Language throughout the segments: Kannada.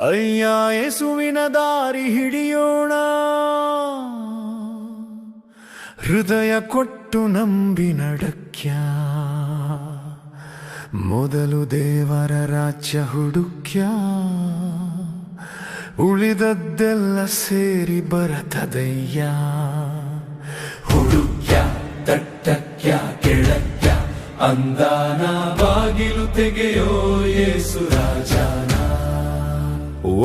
ಅಯ್ಯ, ಯೇಸುವಿನ ದಾರಿ ಹಿಡಿಯೋಣ. ಹೃದಯ ಕೊಟ್ಟು ನಂಬಿ ನಡಕ್ಯ. ಮೊದಲು ದೇವರ ರಾಜ್ಯ ಹುಡುಕ್ಯ. ಉಳಿದದ್ದೆಲ್ಲ ಸೇರಿ ಬರತದಯ್ಯ. ಹುಡುಕ್ಯ ತಟ್ಟಕ್ಯ ಕೆಳಕ್ಯ. ಅಂದಾನ ಬಾಗಿಲು ತೆಗೆಯೋ ಯೇಸು ರಾಜಾನ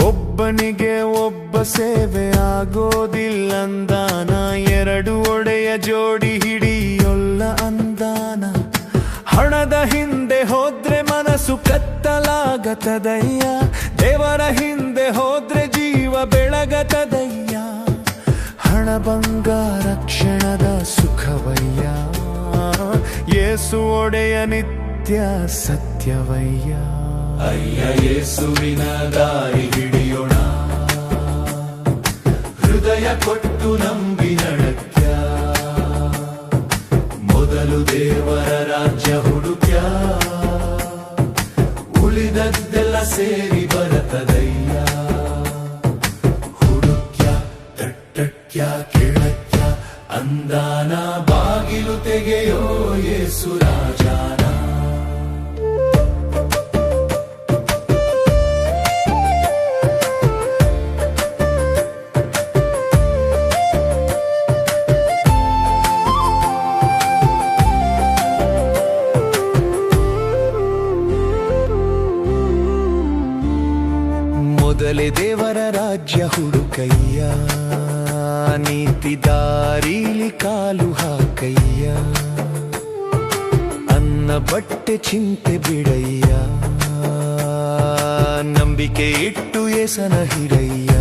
ಒಬ್ಬನಿಗೆ ಒಬ್ಬ ಸೇವೆ ಆಗೋದಿಲ್ಲಂದಾನ, ಎರಡು ಒಡೆಯ ಜೋಡಿ ಹಿಡಿಯೊಲ್ಲ ಅಂದಾನ. ಹಣದ ಹಿಂದೆ ಹೋದ್ರೆ ಮನಸ್ಸು ಕತ್ತಲಾಗತದಯ್ಯ, ದೇವರ ಹಿಂದೆ ಹೋದ್ರೆ ಜೀವ ಬೆಳಗತದಯ್ಯ. ಹಣ ಬಂಗಾರ ಕ್ಷಣದ ಸುಖವಯ್ಯ ಯೇಸು ಒಡೆಯ ನಿತ್ಯ ಸತ್ಯವಯ್ಯ. ಅಯ್ಯ ಯೇಸುವಿನ ದಾರಿ ಹಿಡಿಯೋಣ. ಹೃದಯ ಕೊಟ್ಟು ನಂಬಿ ನಡತ್ಯ. ಮೊದಲು ದೇವರ ರಾಜ್ಯ ಹುಡುಕ್ಯ. ಉಳಿದದ್ದೆಲ್ಲ ಸೇರಿ ಬರತದಯ್ಯ. ಹುಡುಕ್ಯ ತಟ್ಟಕ್ಯ ಕೆಳಕ್ಯ ಅಂದಾನ ಬಾಗಿಲು ತೆಗೆಯೋ ಯೇಸು ರಾಜಾನ. ಮೊದಲೇ ದೇವರ ರಾಜ್ಯ ಹುಡುಕಯ್ಯ. ನೀತಿ ದಾರಿಲಿ ಕಾಲು ಹಾಕಯ್ಯ. ಅನ್ನ ಬಟ್ಟೆ ಚಿಂತೆ ಬಿಡಯ್ಯ. ನಂಬಿಕೆ ಇಟ್ಟು ಎಸನ ಹಿರಯ್ಯ.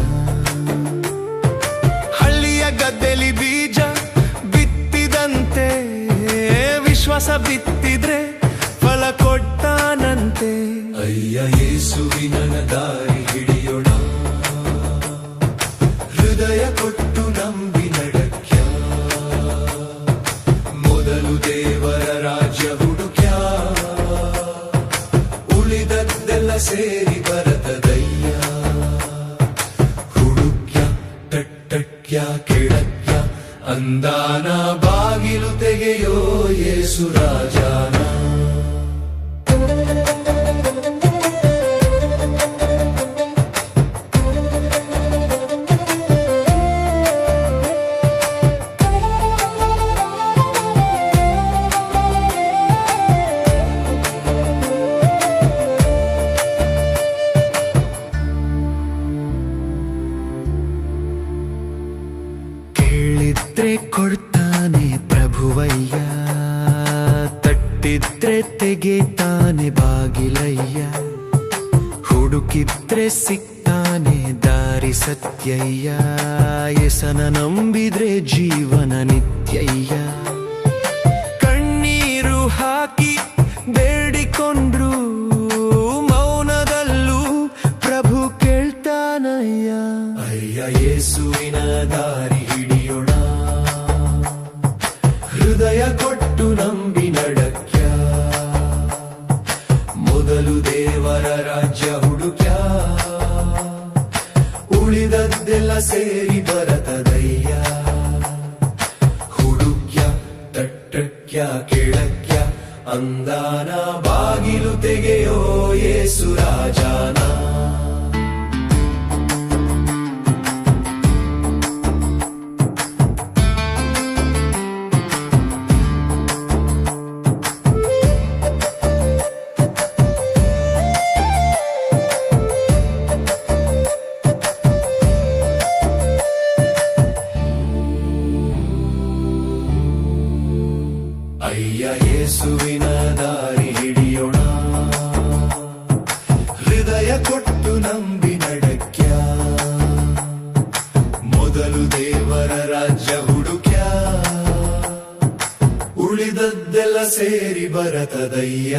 ಹಳ್ಳಿಯ ಗದ್ದೆಲಿ ಬೀಜ ಬಿತ್ತಿದಂತೆ, ವಿಶ್ವಾಸ ಬಿತ್ತಿದ್ರೆ ಫಲ ಕೊಟ್ಟಾನಂತೆ. ಅಯ್ಯ ಯೇಸುವಿನ ದಾರಿ ಹಿಡಿಯೋಣ ಹೃದಯ ಕೊಟ್ಟು ನಂಬಿ ನಡಕ್ಯ. ಮೊದಲು ದೇವರ ರಾಜ್ಯ ಹುಡುಕ್ಯ. ಉಳಿದದ್ದೆಲ್ಲ ಸೇರಿ ಬರತದಯ್ಯ ಹುಡುಕ್ಯ, ತಟ್ಟಕ್ಯ, ಕೆಳಕ್ಯ, ಅಂದಾನ ಬಾಗಿಲು ತೆಗೆಯೋ ಯೇಸು ತೆಗೆತಾನೆ ಬಾಗಿಲಯ್ಯ. ಹುಡುಕಿದ್ರೆ ಸಿಕ್ತಾನೆ ದಾರಿ ಸತ್ಯಯ್ಯ. ಎಸನ ನಂಬಿದ್ರೆ ಜೀವನ ನಿತ್ಯಯ್ಯ. ಕಣ್ಣೀರು ಹಾಕಿ ಬೇಡಿಕೊಂಡ್ರು ಮೌನದಲ್ಲೂ ಪ್ರಭು ಕೇಳ್ತಾನಯ್ಯ. ಅಯ್ಯ, ಯೇಸುವಿನ ದಾರಿ ಹಿಡಿಯೋಣ. ಹೃದಯ ಕೊಟ್ಟು ನಂಬಿ ಮೊದಲು ದೇವರ ರಾಜ್ಯ ಹುಡುಕ್ಯ. ಉಳಿದದ್ದೆಲ್ಲ ಸೇರಿ ಬರತದಯ್ಯ ಹುಡುಕ್ಯ ತಟ್ಟಕ್ಯ ಕೆಳಕ್ಯ ಅಂದಾನ ಬಾಗಿಲು ತೆಗೆಯೋ ಯೇಸು ಯೇಸುವಿನ ದಾರಿ ಹಿಡಿಯೋಣ. ಹೃದಯ ಕೊಟ್ಟು ನಂಬಿ ನಡಕ್ಯ. ಮೊದಲು ದೇವರ ರಾಜ್ಯ ಹುಡುಕ್ಯ. ಉಳಿದದ್ದೆಲ್ಲ ಸೇರಿ ಬರತದಯ್ಯ.